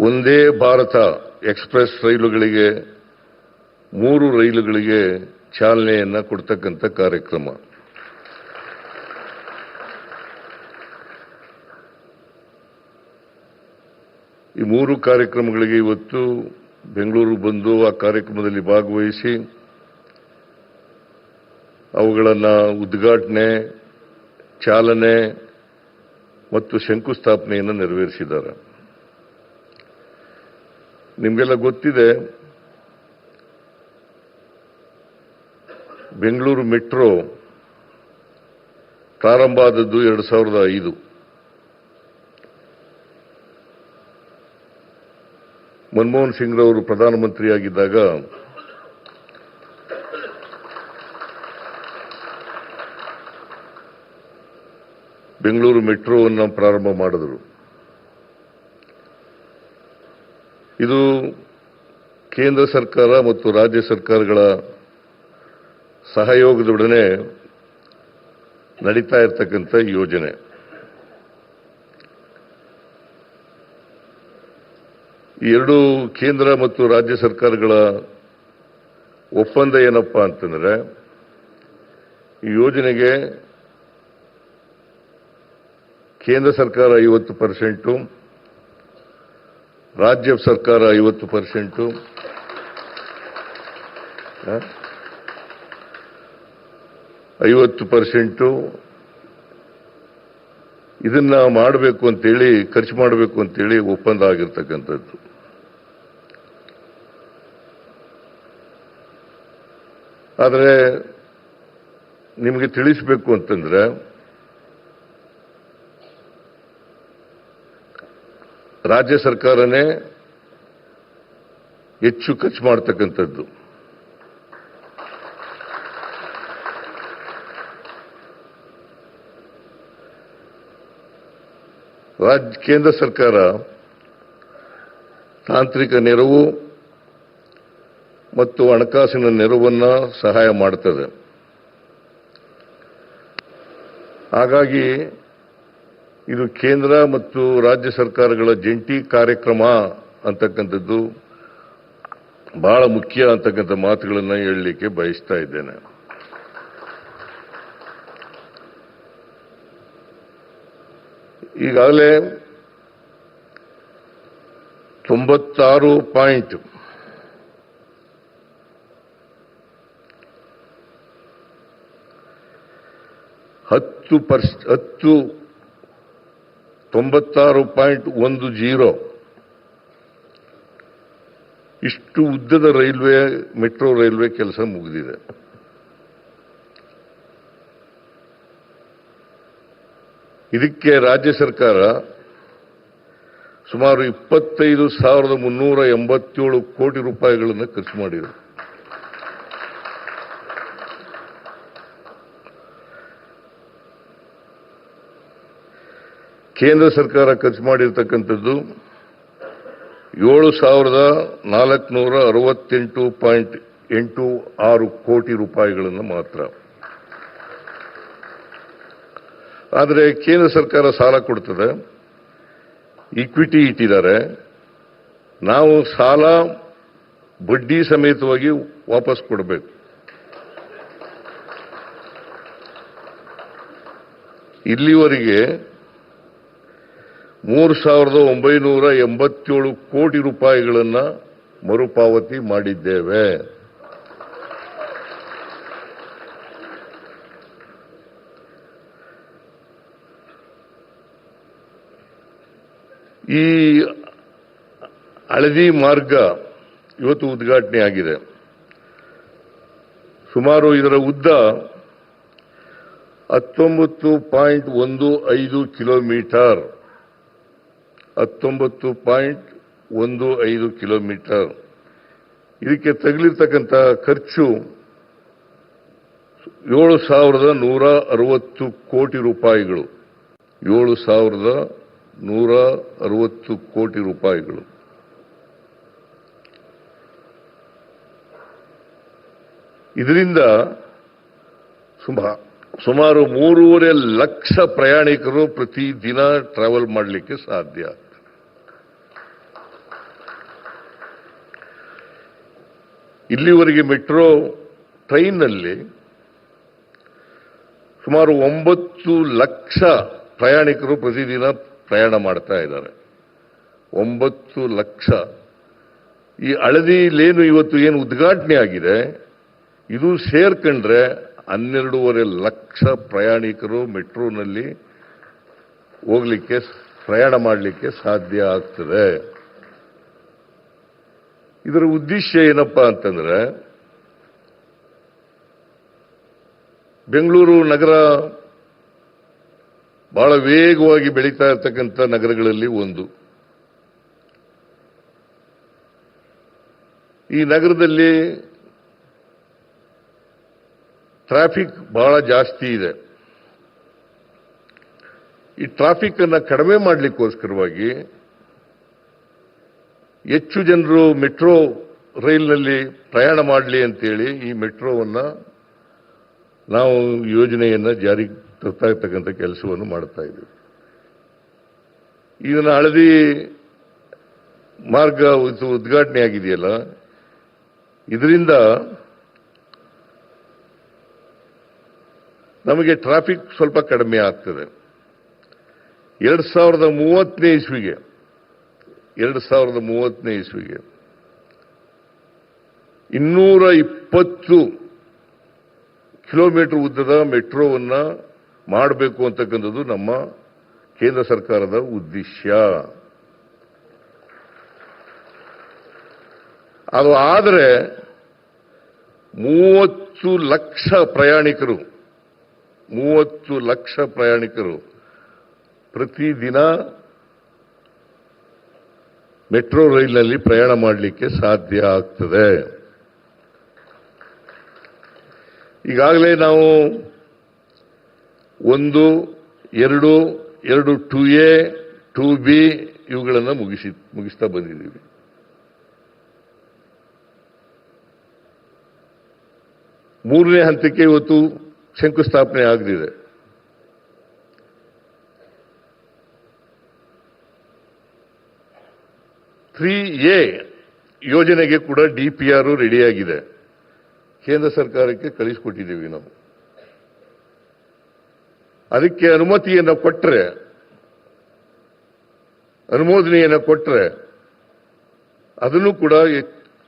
ಒಂದೇ ಭಾರತ ಎಕ್ಸ್ಪ್ರೆಸ್ ರೈಲುಗಳಿಗೆ, ಮೂರು ರೈಲುಗಳಿಗೆ ಚಾಲನೆಯನ್ನು ಕೊಡ್ತಕ್ಕಂಥ ಕಾರ್ಯಕ್ರಮ. ಈ ಮೂರು ಕಾರ್ಯಕ್ರಮಗಳಿಗೆ ಇವತ್ತು ಬೆಂಗಳೂರು ಬಂದು ಆ ಕಾರ್ಯಕ್ರಮದಲ್ಲಿ ಭಾಗವಹಿಸಿ, ಅವುಗಳನ್ನು ಉದ್ಘಾಟನೆ, ಚಾಲನೆ ಮತ್ತು ಶಂಕುಸ್ಥಾಪನೆಯನ್ನು ನೆರವೇರಿಸಿದ್ದಾರೆ. ನಿಮಗೆಲ್ಲ ಗೊತ್ತಿದೆ, ಬೆಂಗಳೂರು ಮೆಟ್ರೋ ಪ್ರಾರಂಭ ಆದದ್ದು ಎರಡು ಸಾವಿರದ ಐದು. ಮನಮೋಹನ್ ಸಿಂಗ್ ರವರು ಪ್ರಧಾನಮಂತ್ರಿಯಾಗಿದ್ದಾಗ ಬೆಂಗಳೂರು ಮೆಟ್ರೋವನ್ನು ಪ್ರಾರಂಭ ಮಾಡಿದರು. ಇದು ಕೇಂದ್ರ ಸರ್ಕಾರ ಮತ್ತು ರಾಜ್ಯ ಸರ್ಕಾರಗಳ ಸಹಯೋಗದೊಡನೆ ನಡೀತಾ ಇರತಕ್ಕಂಥ ಯೋಜನೆ. ಎರಡು ಕೇಂದ್ರ ಮತ್ತು ರಾಜ್ಯ ಸರ್ಕಾರಗಳ ಒಪ್ಪಂದ ಏನಪ್ಪ ಅಂತಂದ್ರೆ, ಈ ಯೋಜನೆಗೆ ಕೇಂದ್ರ ಸರ್ಕಾರ ಐವತ್ತು ಪರ್ಸೆಂಟು ರಾಜ್ಯ ಸರ್ಕಾರ ಐವತ್ತು ಪರ್ಸೆಂಟು. ಐವತ್ತು ಪರ್ಸೆಂಟು. ಇದನ್ನ ಮಾಡಬೇಕು ಅಂತೇಳಿ, ಖರ್ಚು ಮಾಡಬೇಕು ಅಂತೇಳಿ ಒಪ್ಪಂದ ಆಗಿರ್ತಕ್ಕಂಥದ್ದು. ಆದರೆ, ನಿಮಗೆ ತಿಳಿಸಬೇಕು ಅಂತಂದ್ರೆ ರಾಜ್ಯ ಸರ್ಕಾರನೇ ಹೆಚ್ಚು ಖರ್ಚು ಮಾಡ್ತಕ್ಕಂಥದ್ದು. ರಾಜ್ಯ ಕೇಂದ್ರ ಸರ್ಕಾರ ತಾಂತ್ರಿಕ ನೆರವು ಮತ್ತು ಹಣಕಾಸಿನ ನೆರವನ್ನು ಸಹಾಯ ಮಾಡುತ್ತದೆ ಹಾಗಾಗಿ ಇದು ಕೇಂದ್ರ ಮತ್ತು ರಾಜ್ಯ ಸರ್ಕಾರಗಳ ಜಂಟಿ ಕಾರ್ಯಕ್ರಮ ಅಂತಕ್ಕಂಥದ್ದು. ಬಹಳ ಮುಖ್ಯ ಅಂತಕ್ಕಂಥ ಮಾತುಗಳನ್ನು ಹೇಳಲಿಕ್ಕೆ ಬಯಸ್ತಾ ಇದ್ದೇನೆ. ಈಗಾಗಲೇ ತೊಂಬತ್ತಾರು ಪಾಯಿಂಟ್ ಹತ್ತು ಪರ್ಸ್ ಹತ್ತು ತೊಂಬತ್ತಾರು ಪಾಯಿಂಟ್ ಒಂದು ಜೀರೋ. ಇಷ್ಟು ಉದ್ದದ ರೈಲ್ವೆ, ಮೆಟ್ರೋ ರೈಲ್ವೆ ಕೆಲಸ ಮುಗಿದಿದೆ. ಇದಕ್ಕೆ ರಾಜ್ಯ ಸರ್ಕಾರ ಸುಮಾರು ಇಪ್ಪತ್ತೈದು ಸಾವಿರದ ಮುನ್ನೂರ ಎಂಬತ್ತೇಳು ಕೋಟಿ ರೂಪಾಯಿಗಳನ್ನು ಖರ್ಚು ಮಾಡಿದೆ. ಕೇಂದ್ರ ಸರ್ಕಾರ ಖರ್ಚು ಮಾಡಿರ್ತಕ್ಕಂಥದ್ದು ಏಳು ಸಾವಿರದ ನಾಲ್ಕುನೂರ ಅರವತ್ತೆಂಟು ಪಾಯಿಂಟ್ ಎಂಟು ಆರು ಕೋಟಿ ರೂಪಾಯಿಗಳನ್ನು ಮಾತ್ರ. ಆದರೆ ಕೇಂದ್ರ ಸರ್ಕಾರ ಸಾಲ ಕೊಡ್ತದೆ. ಇಕ್ವಿಟಿ ಇಟ್ಟಿದ್ದಾರೆ. ನಾವು ಸಾಲ ಬಡ್ಡಿ ಸಮೇತವಾಗಿ ವಾಪಸ್ ಕೊಡಬೇಕು. ಇಲ್ಲಿವರೆಗೆ ಮೂರು ಸಾವಿರದ ಒಂಬೈನೂರ ಎಂಬತ್ತೇಳು ಕೋಟಿ ರೂಪಾಯಿಗಳನ್ನು ಮರುಪಾವತಿ ಮಾಡಿದ್ದೇವೆ. ಈ ಹಳದಿ ಮಾರ್ಗ ಇವತ್ತು ಉದ್ಘಾಟನೆ ಆಗಿದೆ. ಸುಮಾರು ಇದರ ಉದ್ದ ಹತ್ತೊಂಬತ್ತು ಪಾಯಿಂಟ್ ಒಂದು ಐದು ಕಿಲೋಮೀಟರ್. ಹತ್ತೊಂಬತ್ತು ಪಾಯಿಂಟ್ ಒಂದು ಐದು ಕಿಲೋಮೀಟರ್. ಇದಕ್ಕೆ ತಗಲಿರ್ತಕ್ಕಂಥ ಖರ್ಚು ಏಳು ಸಾವಿರದ ನೂರ ಅರವತ್ತು ಕೋಟಿ ರೂಪಾಯಿಗಳು. ಏಳು ಸಾವಿರದ ನೂರ ಅರವತ್ತು ಕೋಟಿ ರೂಪಾಯಿಗಳು. ಇದರಿಂದ ಸುಮಾ, ಸುಮಾರು ಮೂರುವರೆ ಲಕ್ಷ ಪ್ರಯಾಣಿಕರು ಪ್ರತಿದಿನ ಟ್ರಾವೆಲ್ ಮಾಡಲಿಕ್ಕೆ ಸಾಧ್ಯ. ಇಲ್ಲಿವರೆಗೆ ಮೆಟ್ರೋ ಟ್ರೈನ್ನಲ್ಲಿ ಸುಮಾರು ಒಂಬತ್ತು ಲಕ್ಷ ಪ್ರಯಾಣಿಕರು ಪ್ರತಿದಿನ ಪ್ರಯಾಣ ಮಾಡ್ತಾ ಇದ್ದಾರೆ. ಒಂಬತ್ತು ಲಕ್ಷ. ಈ ಹಳದಿ ಲೇನು ಇವತ್ತು ಏನು ಉದ್ಘಾಟನೆ ಆಗಿದೆ, ಇದು ಸೇರ್ಕೊಂಡ್ರೆ ಹನ್ನೆರಡೂವರೆ ಲಕ್ಷ ಪ್ರಯಾಣಿಕರು ಮೆಟ್ರೋನಲ್ಲಿ ಹೋಗ್ಲಿಕ್ಕೆ ಪ್ರಯಾಣ ಮಾಡಲಿಕ್ಕೆ ಸಾಧ್ಯ ಆಗ್ತದೆ. ಇದರ ಉದ್ದೇಶ ಏನಪ್ಪ ಅಂತಂದ್ರೆ, ಬೆಂಗಳೂರು ನಗರ ಬಹಳ ವೇಗವಾಗಿ ಬೆಳೀತಾ ಇರ್ತಕ್ಕಂಥ ನಗರಗಳಲ್ಲಿ ಒಂದು. ಈ ನಗರದಲ್ಲಿ ಟ್ರಾಫಿಕ್ ಬಹಳ ಜಾಸ್ತಿ ಇದೆ. ಈ ಟ್ರಾಫಿಕ್ ಅನ್ನು ಕಡಿಮೆ ಮಾಡಲಿಕ್ಕೋಸ್ಕರವಾಗಿ ಹೆಚ್ಚು ಜನರು ಮೆಟ್ರೋ ರೈಲ್ನಲ್ಲಿ ಪ್ರಯಾಣ ಮಾಡಲಿ ಅಂತೇಳಿ ಈ ಮೆಟ್ರೋವನ್ನು ನಾವು ಯೋಜನೆಯನ್ನು ಜಾರಿಗೆ ತರ್ತಾ ಇರ್ತಕ್ಕಂಥ ಕೆಲಸವನ್ನು ಮಾಡ್ತಾ ಇದ್ದೀವಿ. ಇದನ್ನು ಹಳದಿ ಮಾರ್ಗ ಉದ್ಘಾಟನೆ ಆಗಿದೆಯಲ್ಲ, ಇದರಿಂದ ನಮಗೆ ಟ್ರಾಫಿಕ್ ಸ್ವಲ್ಪ ಕಡಿಮೆ ಆಗ್ತದೆ. ಎರಡು ಸಾವಿರದ ಮೂವತ್ತನೇ ಇಸ್ವಿಗೆ ಎರಡು ಸಾವಿರದ ಮೂವತ್ತನೇ ಇಸ್ವಿಗೆ. ಇನ್ನೂರ ಇಪ್ಪತ್ತು ಕಿಲೋಮೀಟರ್ ಉದ್ದದ ಮೆಟ್ರೋವನ್ನ ಮಾಡಬೇಕು ಅಂತಕ್ಕಂಥದ್ದು ನಮ್ಮ ಕೇಂದ್ರ ಸರ್ಕಾರದ ಉದ್ದೇಶ ಅದು ಆದರೆ ಮೂವತ್ತು ಲಕ್ಷ ಪ್ರಯಾಣಿಕರು, ಮೂವತ್ತು ಲಕ್ಷ ಪ್ರಯಾಣಿಕರು ಪ್ರತಿದಿನ ಮೆಟ್ರೋ ರೈಲಿನಲ್ಲಿ ಪ್ರಯಾಣ ಮಾಡಲಿಕ್ಕೆ ಸಾಧ್ಯ ಆಗ್ತದೆ. ಈಗಾಗಲೇ ನಾವು ಒಂದು, ಎರಡು ಎರಡು ಟು ಎ, ಟು ಬಿ ಇವುಗಳನ್ನು ಮುಗಿಸಿ, ಮುಗಿಸ್ತಾ ಬಂದಿದ್ದೀವಿ. ಮೂರನೇ ಹಂತಕ್ಕೆ ಇವತ್ತು ಶಂಕುಸ್ಥಾಪನೆ ಆಗಲಿದೆ ತ್ರೀ ಎ ಯೋಜನೆಗೆ ಕೂಡ ಡಿಪಿಆರ್ ರೆಡಿಯಾಗಿದೆ. ಕೇಂದ್ರ ಸರ್ಕಾರಕ್ಕೆ ಕಳಿಸಿಕೊಟ್ಟಿದ್ದೀವಿ ನಾವು. ಅದಕ್ಕೆ ಅನುಮತಿಯನ್ನು ಕೊಟ್ಟರೆ ಅನುಮೋದನೆಯನ್ನು ಕೊಟ್ಟರೆ ಅದನ್ನು ಕೂಡ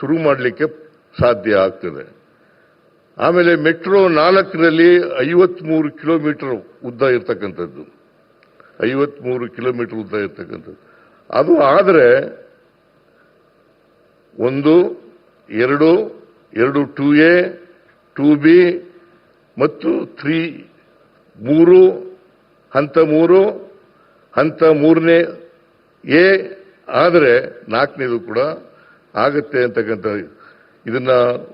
ಶುರು ಮಾಡಲಿಕ್ಕೆ ಸಾಧ್ಯ ಆಗ್ತದೆ. ಆಮೇಲೆ ಮೆಟ್ರೋ ನಾಲ್ಕರಲ್ಲಿ ಐವತ್ಮೂರು ಕಿಲೋಮೀಟರ್ ಉದ್ದ ಇರ್ತಕ್ಕಂಥದ್ದು. ಐವತ್ಮೂರು ಕಿಲೋಮೀಟರ್ ಉದ್ದ ಇರ್ತಕ್ಕಂಥದ್ದು. ಅದು ಆದರೆ ಒಂದು, ಎರಡು ಎರಡು ಟು ಎ, ಟು ಬಿ ಮತ್ತು ತ್ರೀ, ಮೂರು, ಹಂತ ಮೂರು, ಹಂತ ಮೂರನೇ ಎ, ಆದರೆ ನಾಲ್ಕನೇದು ಕೂಡ ಆಗತ್ತೆ ಅಂತಕ್ಕಂಥ ಇದನ್ನ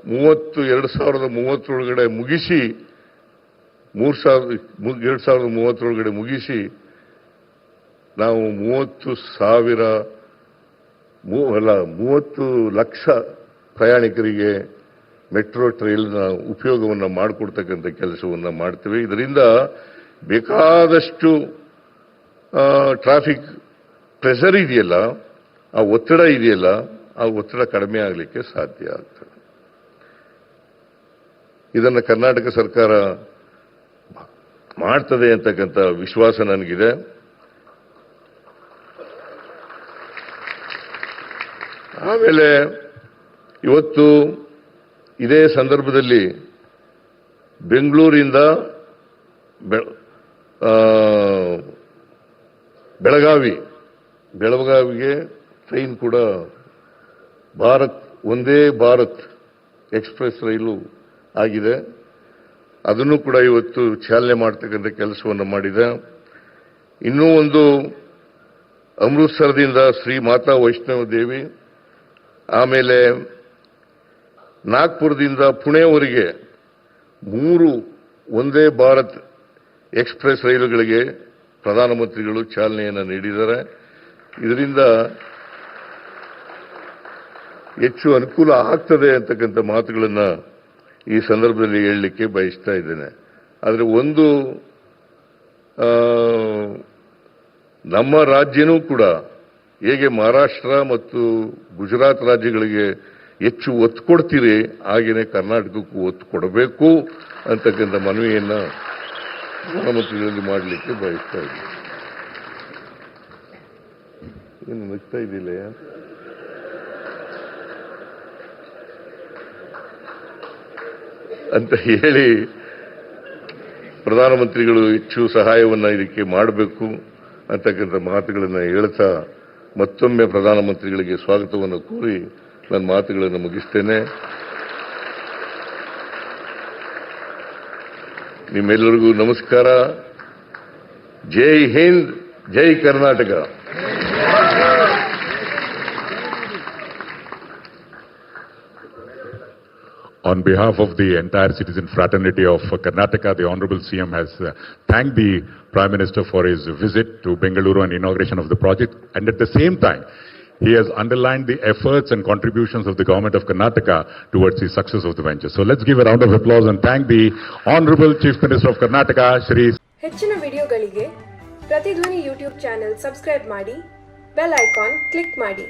ಮೂವತ್ತು, ಎರಡು ಸಾವಿರದ ಮೂವತ್ತರೊಳಗಡೆ ಮುಗಿಸಿ, ಮೂರು ಸಾವಿರದ ಎರಡು ಸಾವಿರದ ಮೂವತ್ತರೊಳಗಡೆ ಮುಗಿಸಿ ನಾವು ಮೂವತ್ತು ಸಾವಿರ ಮೂ- ಅಲ್ಲ, ಮೂವತ್ತು ಲಕ್ಷ ಪ್ರಯಾಣಿಕರಿಗೆ ಮೆಟ್ರೋ ಟ್ರೈಲ್ನ ಉಪಯೋಗವನ್ನು ಮಾಡಿಕೊಡ್ತಕ್ಕಂಥ ಕೆಲಸವನ್ನು ಮಾಡ್ತೇವೆ. ಇದರಿಂದ ಬೇಕಾದಷ್ಟು ಟ್ರಾಫಿಕ್ ಪ್ರೆಷರ್ ಇದೆಯಲ್ಲ, ಆ ಒತ್ತಡ ಇದೆಯಲ್ಲ, ಆ ಒತ್ತಡ ಕಡಿಮೆ ಆಗಲಿಕ್ಕೆ ಸಾಧ್ಯ ಆಗ್ತದೆ. ಇದನ್ನು ಕರ್ನಾಟಕ ಸರ್ಕಾರ ಮಾಡ್ತದೆ ಅಂತಕ್ಕಂಥ ವಿಶ್ವಾಸ ನನಗಿದೆ. ಆಮೇಲೆ ಇವತ್ತು ಇದೇ ಸಂದರ್ಭದಲ್ಲಿ ಬೆಂಗಳೂರಿಂದ ಬೆಳಗಾವಿ, ಬೆಳಗಾವಿಗೆ ಟ್ರೈನ್ ಕೂಡ ಭಾರತ್, ಒಂದೇ ಭಾರತ್ ಎಕ್ಸ್ಪ್ರೆಸ್ ರೈಲು ಆಗಿದೆ. ಅದನ್ನು ಕೂಡ ಇವತ್ತು ಚಾಲನೆ ಮಾಡ್ತಕ್ಕಂಥ ಕೆಲಸವನ್ನು ಮಾಡಿದೆ. ಇನ್ನೂ ಒಂದು ಅಮೃತ್ಸರದಿಂದ ಶ್ರೀ ಮಾತಾ ವೈಷ್ಣವ ದೇವಿ ಆಮೇಲೆ ನಾಗ್ಪುರದಿಂದ ಪುಣೆವರೆಗೆ ಮೂರು ಒಂದೇ ಭಾರತ್ ಎಕ್ಸ್ಪ್ರೆಸ್ ರೈಲುಗಳಿಗೆ ಪ್ರಧಾನಮಂತ್ರಿಗಳು ಚಾಲನೆಯನ್ನು ನೀಡಿದ್ದಾರೆ. ಇದರಿಂದ ಹೆಚ್ಚು ಅನುಕೂಲ ಆಗ್ತದೆ ಅಂತಕ್ಕಂಥ ಮಾತುಗಳನ್ನು ಈ ಸಂದರ್ಭದಲ್ಲಿ ಹೇಳಲಿಕ್ಕೆ ಬಯಸ್ತಾ ಇದ್ದೇನೆ. ಆದರೆ ಒಂದು ನಮ್ಮ ರಾಜ್ಯನೂ ಕೂಡ ಹೇಗೆ ಮಹಾರಾಷ್ಟ್ರ ಮತ್ತು ಗುಜರಾತ್ ರಾಜ್ಯಗಳಿಗೆ ಹೆಚ್ಚು ಒತ್ತು ಕೊಡ್ತೀರಿ, ಹಾಗೇನೆ ಕರ್ನಾಟಕಕ್ಕೂ ಒತ್ತು ಕೊಡಬೇಕು ಅಂತಕ್ಕಂಥ ಮನವಿಯನ್ನು ಪ್ರಧಾನಮಂತ್ರಿಗಳಲ್ಲಿ ಮಾಡಲಿಕ್ಕೆ ಬಯಸ್ತಾ ಇದ್ದೀನಿ. ಏನು ನಗ್ತಾ ಇದ್ದಿಲ್ಲ ಅಂತ ಹೇಳಿ ಪ್ರಧಾನಮಂತ್ರಿಗಳು ಹೆಚ್ಚು ಸಹಾಯವನ್ನು ಇದಕ್ಕೆ ಮಾಡಬೇಕು ಅಂತಕ್ಕಂಥ ಮಾತುಗಳನ್ನು ಹೇಳ್ತಾ ಮತ್ತೊಮ್ಮೆ ಪ್ರಧಾನಮಂತ್ರಿಗಳಿಗೆ ಸ್ವಾಗತವನ್ನು ಕೋರಿ ನನ್ನ ಮಾತುಗಳನ್ನು ಮುಗಿಸ್ತೇನೆ. ನಿಮ್ಮೆಲ್ಲರಿಗೂ ನಮಸ್ಕಾರ. ಜೈ ಹಿಂದ್ ಜೈ Karnataka. On behalf of the entire citizen fraternity of Karnataka, the Honorable CM has uh, thanked the Prime Minister for his visit to Bengaluru and inauguration of the project. And at the same time, he has underlined the efforts and contributions of the government of Karnataka towards the success of the venture. So let's give a round of applause and thank the Honorable Chief Minister of Karnataka, Shri ಹೆಚ್ಚಿನ ವಿಡಿಯೋಗಳಿಗೆ ಪ್ರತಿಧ್ವನಿ YouTube channel subscribe ಮಾಡಿ bell icon click ಮಾಡಿ